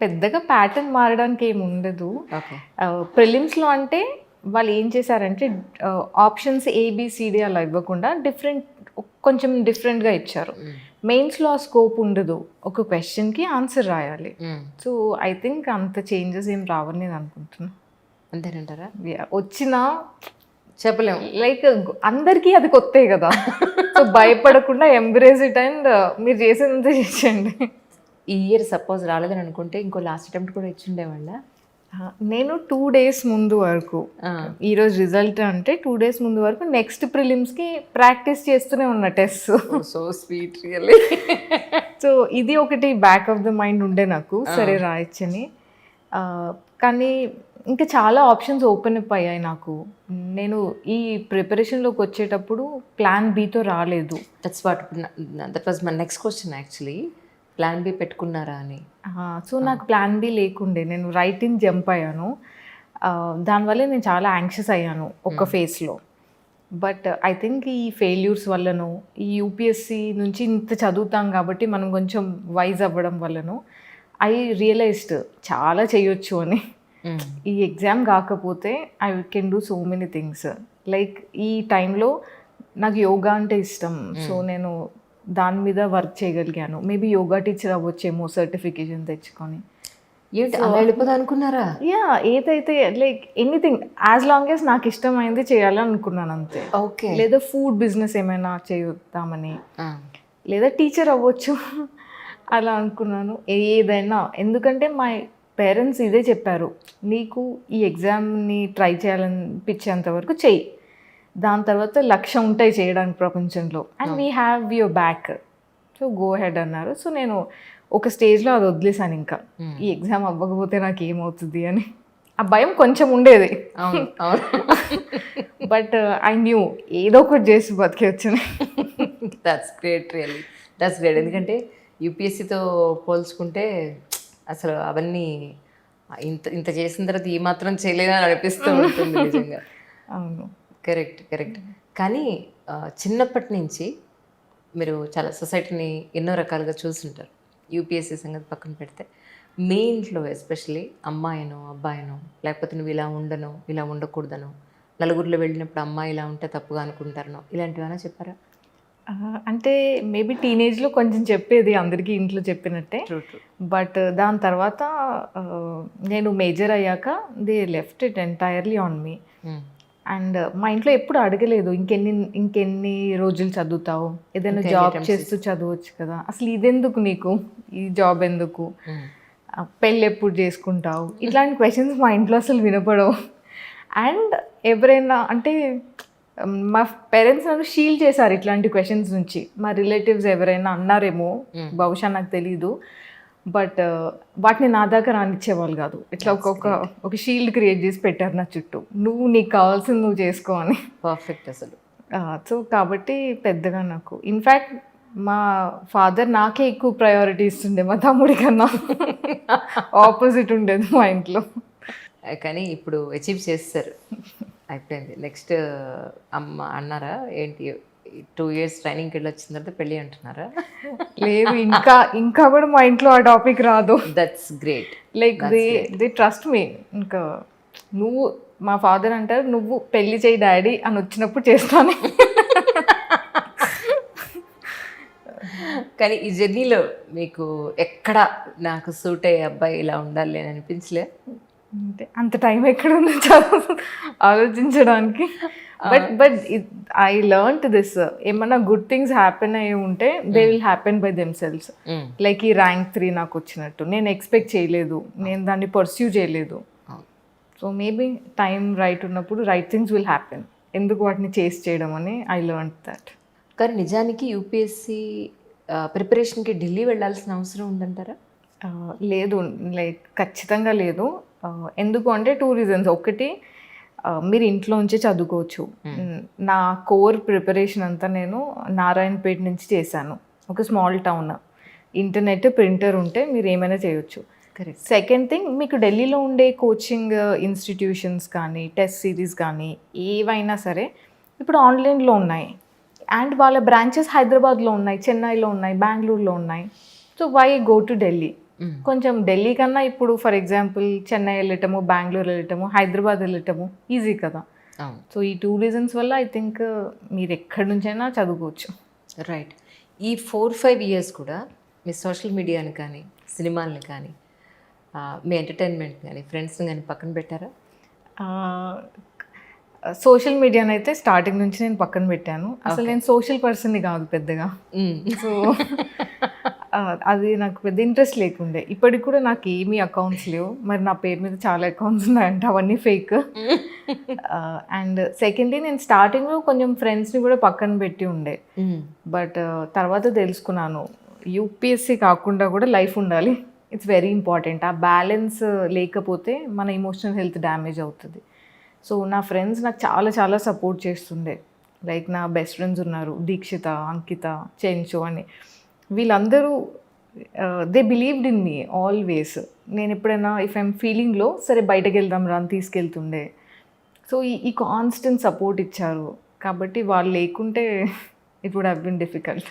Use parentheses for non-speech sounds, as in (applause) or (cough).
పెద్దగా ప్యాటర్న్ మారడానికి ఏమి ఉండదు. ప్రిలిమ్స్లో అంటే వాళ్ళు ఏం చేశారంటే ఆప్షన్స్ ఏబిసిడి అలా ఇవ్వకుండా డిఫరెంట్ కొంచెం డిఫరెంట్గా ఇచ్చారు. మెయిన్స్లో ఆ స్కోప్ ఉండదు. ఒక క్వశ్చన్కి ఆన్సర్ రాయాలి. సో ఐ థింక్ అంత చేంజెస్ ఏం రావని నేను అనుకుంటున్నాను అంతేనంటారా వచ్చినా చెప్పలేము. లైక్ అందరికీ అది కొత్తే కదా. (laughs) సో భయపడకుండా ఎంబ్రేజ్ ఇట్ అండ్ మీరు చేసేదంత చేసేయండి. ఈ ఇయర్ సపోజ్ రాలేదని అనుకుంటే ఇంకో లాస్ట్ అటెంప్ట్ కూడా ఇచ్చిండేవాళ్ళ? నేను టూ డేస్ ముందు వరకు. ఈరోజు రిజల్ట్ అంటే టూ డేస్ ముందు వరకు నెక్స్ట్ ప్రిలిమ్స్కి ప్రాక్టీస్ చేస్తూనే ఉన్న test so sweet really so ఇది ఒకటి బ్యాక్ ఆఫ్ ద మైండ్ ఉండే నాకు. సరే రాయొచ్చని కానీ ఇంకా చాలా ఆప్షన్స్ ఓపెన్ అప్ అయ్యాయి నాకు. నేను ఈ ప్రిపరేషన్లోకి వచ్చేటప్పుడు ప్లాన్ బీతో రాలేదు. That's what that was my next question actually plan B పెట్టుకున్నారా అని? సో నాకు ప్లాన్ బి లేకుండే. నేను రైట్ ఇన్ జంప్ అయ్యాను దానివల్ల నేను చాలా యాంగ్షియస్ అయ్యాను ఒక ఫేస్లో బట్ ఐ థింక్ ఈ ఫెయిల్యూర్స్ వల్లనో ఈ యూపీఎస్సి నుంచి ఇంత చదువుతాం కాబట్టి మనం కొంచెం వైజ్ అవ్వడం వల్లనో ఐ రియలైజ్డ్ చాలా చేయొచ్చు అని. ఈ ఎగ్జామ్ కాకపోతే I can do so many things like ఈ టైంలో నాకు యోగా అంటే ఇష్టం. సో నేను దాని మీద వర్క్ చేయగలిగాను. మేబీ యోగా టీచర్ అవ్వచ్చేమో సర్టిఫికేషన్ తెచ్చుకొని. ఏంటి? అలా వెళ్ళిపోదా అనుకున్నారా? యా ఏదైతే like anything as long as నాకు ఇష్టమైంది చేయాలని అనుకున్నాను అంతే. ఓకే. లేదా ఫుడ్ బిజినెస్ ఏమైనా చేద్దామని. లేదా టీచర్ అవ్వచ్చు (laughs) అలా అనుకున్నాను. ఏదైనా. ఎందుకంటే మా పేరెంట్స్ ఇదే చెప్పారు. నీకు ఈ ఎగ్జామ్ని ట్రై చేయాలనిపించేంత వరకు చెయ్యి. దాని తర్వాత లక్ష్యం ఉంటాయి చేయడానికి ప్రపంచంలో. And we have your back so go head అన్నారు. సో నేను ఒక స్టేజ్లో అది వదిలేసాను ఇంకా. ఈ ఎగ్జామ్ అవ్వకపోతే నాకు ఏమవుతుంది అని. ఆ భయం కొంచెం ఉండేది. బట్ ఐ న్యూ ఏదో ఒకటి చేసి బతికేవచ్చని that's great really that's great ఎందుకంటే యూపీఎస్సితో పోల్చుకుంటే అసలు అవన్నీ ఇంత ఇంత చేసిన తర్వాత ఈ మాత్రం చేయలేదని అనిపిస్తూ ఉంటుంది నిజంగా. (laughs) అవును. Correct correct. కానీ చిన్నప్పటి నుంచి మీరు చాలా సొసైటీని ఎన్నో రకాలుగా చూసుంటారు. యూపీఎస్సీ సంగతి పక్కన పెడితే మీ ఇంట్లో ఎస్పెషలీ అమ్మాయినో అబ్బాయినో లేకపోతే నువ్వు ఇలా ఉండను ఇలా ఉండకూడదను నలుగురిలో వెళ్ళినప్పుడు అమ్మాయి ఇలా ఉంటే తప్పుగా అనుకుంటారనో ఇలాంటివైనా చెప్పారా? అంటే మేబీ టీనేజ్లో కొంచెం చెప్పేది అందరికీ ఇంట్లో చెప్పినట్టే. బట్ దాని తర్వాత నేను మేజర్ అయ్యాక they left it entirely on me. And మా ఇంట్లో ఎప్పుడు అడగలేదు ఇంకెన్ని ఇంకెన్ని రోజులు చదువుతావు? ఏదైనా జాబ్ చేస్తూ చదవచ్చు కదా. అసలు ఇదెందుకు నీకు? ఈ జాబ్ ఎందుకు? పెళ్ళి ఎప్పుడు చేసుకుంటావు? ఇట్లాంటి క్వశ్చన్స్ మా ఇంట్లో అసలు వినపడవు. అండ్ ఎవరైనా అంటే మ్, మా పేరెంట్స్ నన్ను షీల్ చేశారు ఇట్లాంటి క్వశ్చన్స్ నుంచి. మా రిలేటివ్స్ ఎవరైనా అన్నారేమో బహుశా నాకు తెలీదు. బట్ వాటిని నా దాకా రానిచ్చేవాళ్ళు కాదు. ఇట్లా ఒక్కొక్క ఒక షీల్డ్ క్రియేట్ చేసి పెట్టారు నా చుట్టూ. నువ్వు నీకు కావాల్సింది నువ్వు చేసుకో అని. పర్ఫెక్ట్ అసలు. సో కాబట్టి పెద్దగా నాకు. ఇన్ఫ్యాక్ట్ మా ఫాదర్ నాకే ఎక్కువ ప్రయారిటీ ఇస్తుండే మా తమ్ముడి కన్నా. ఆపోజిట్ ఉండేది మా ఇంట్లో. కానీ ఇప్పుడు అచీవ్ చేస్తారు. అయిపోయింది. నెక్స్ట్ అమ్మ అన్నారా ఏంటి? టూ ఇయర్స్ ట్రైనింగ్కి వెళ్ళి వచ్చిన తర్వాత పెళ్ళి అంటున్నారా? లేదు ఇంకా ఇంకా కూడా మా ఇంట్లో ఆ టాపిక్ రాదు. That's great like they they trust me ఇంకా నువ్వు మా ఫాదర్ అంటారు నువ్వు పెళ్ళి చేయి డాడీ అని వచ్చినప్పుడు చేస్తాను. కానీ ఈ జర్నీలో మీకు ఎక్కడ నాకు సూట్ అయ్యే అబ్బాయి ఇలా ఉండాలి అని అనిపించలే? అంటే అంత టైం ఎక్కడ ఉందో ఆలోచించడానికి. But but I learn this ఏమన్నా గుడ్ థింగ్స్ హ్యాపెన్ అయ్యి ఉంటే they will happen by themselves like ఈ ర్యాంక్ త్రీ నాకు వచ్చినట్టు. నేను ఎక్స్పెక్ట్ చేయలేదు. నేను దాన్ని పర్స్యూ చేయలేదు. సో మేబీ టైం రైట్ ఉన్నప్పుడు రైట్ థింగ్స్ విల్ హ్యాపెన్ ఎందుకు వాటిని చేసి చేయడం అని ఐ లర్న్ దట్ కానీ నిజానికి యూపీఎస్సి ప్రిపరేషన్కి ఢిల్లీ వెళ్ళాల్సిన అవసరం ఉందంటారా? లేదు. లైక్ ఖచ్చితంగా లేదు. ఎందుకు అంటే టూ రీజన్స్ ఒకటి మీరు ఇంట్లో ఉంచే చదువుకోవచ్చు. నా కోర్ ప్రిపరేషన్ అంతా నేను నారాయణపేట నుంచి చేశాను. ఒక స్మాల్ టౌన్. ఇంటర్నెట్ ప్రింటర్ ఉంటే మీరు ఏమైనా చేయొచ్చు. కరెక్ట్ సెకండ్ థింగ్ మీకు ఢిల్లీలో ఉండే కోచింగ్ ఇన్స్టిట్యూషన్స్ కానీ టెస్ట్ సిరీస్ కానీ ఏవైనా సరే ఇప్పుడు ఆన్లైన్లో ఉన్నాయి. అండ్ వాళ్ళ బ్రాంచెస్ హైదరాబాద్లో ఉన్నాయి చెన్నైలో ఉన్నాయి బెంగళూరులో ఉన్నాయి. So why go to Delhi. కొంచెం ఢిల్లీ కన్నా ఇప్పుడు ఫర్ ఎగ్జాంపుల్ చెన్నై వెళ్ళటము బెంగళూరు వెళ్ళటము హైదరాబాద్ వెళ్ళటము ఈజీ కదా. సో ఈ టూ రీజన్స్ వల్ల ఐ థింక్ మీరు ఎక్కడి నుంచైనా చదువుకోవచ్చు. రైట్ ఈ ఫోర్ ఫైవ్ ఇయర్స్ కూడా మీ సోషల్ మీడియాని కానీ సినిమాల్ని కానీ మీ ఎంటర్టైన్మెంట్ కానీ ఫ్రెండ్స్ని కానీ పక్కన పెట్టారా? సోషల్ మీడియాని అయితే స్టార్టింగ్ నుంచి నేను పక్కన పెట్టాను. అసలు నేను సోషల్ పర్సన్ని కాదు పెద్దగా. సో (laughs) అది నాకు పెద్ద ఇంట్రెస్ట్ లేకుండే. ఇప్పటికి కూడా నాకు ఏమీ అకౌంట్స్ లేవు. మరి నా పేరు మీద చాలా అకౌంట్స్ ఉన్నాయంట అవన్నీ ఫేక్ అండ్ సెకండ్లీ నేను స్టార్టింగ్లో కొంచెం ఫ్రెండ్స్ని కూడా పక్కన పెట్టి ఉండే. బట్ తర్వాత తెలుసుకున్నాను. యూపీఎస్సీ కాకుండా కూడా లైఫ్ ఉండాలి. ఇట్స్ వెరీ ఇంపార్టెంట్ ఆ బ్యాలెన్స్ లేకపోతే మన ఇమోషనల్ హెల్త్ డ్యామేజ్ అవుతుంది. సో నా ఫ్రెండ్స్ నాకు చాలా చాలా సపోర్ట్ చేస్తుండే. లైక్ నా బెస్ట్ ఫ్రెండ్స్ ఉన్నారు. దీక్షిత అంకిత చెంచు అని వీళ్ళందరూ they believed in me always నేను ఎప్పుడైనా ఇఫ్ ఐమ్ ఫీలింగ్లో సరే బయటకు వెళ్దాం రా అని తీసుకెళ్తుండే. సో ఈ ఈ కాన్స్టెంట్ సపోర్ట్ ఇచ్చారు. కాబట్టి వాళ్ళు లేకుంటే it would have been difficult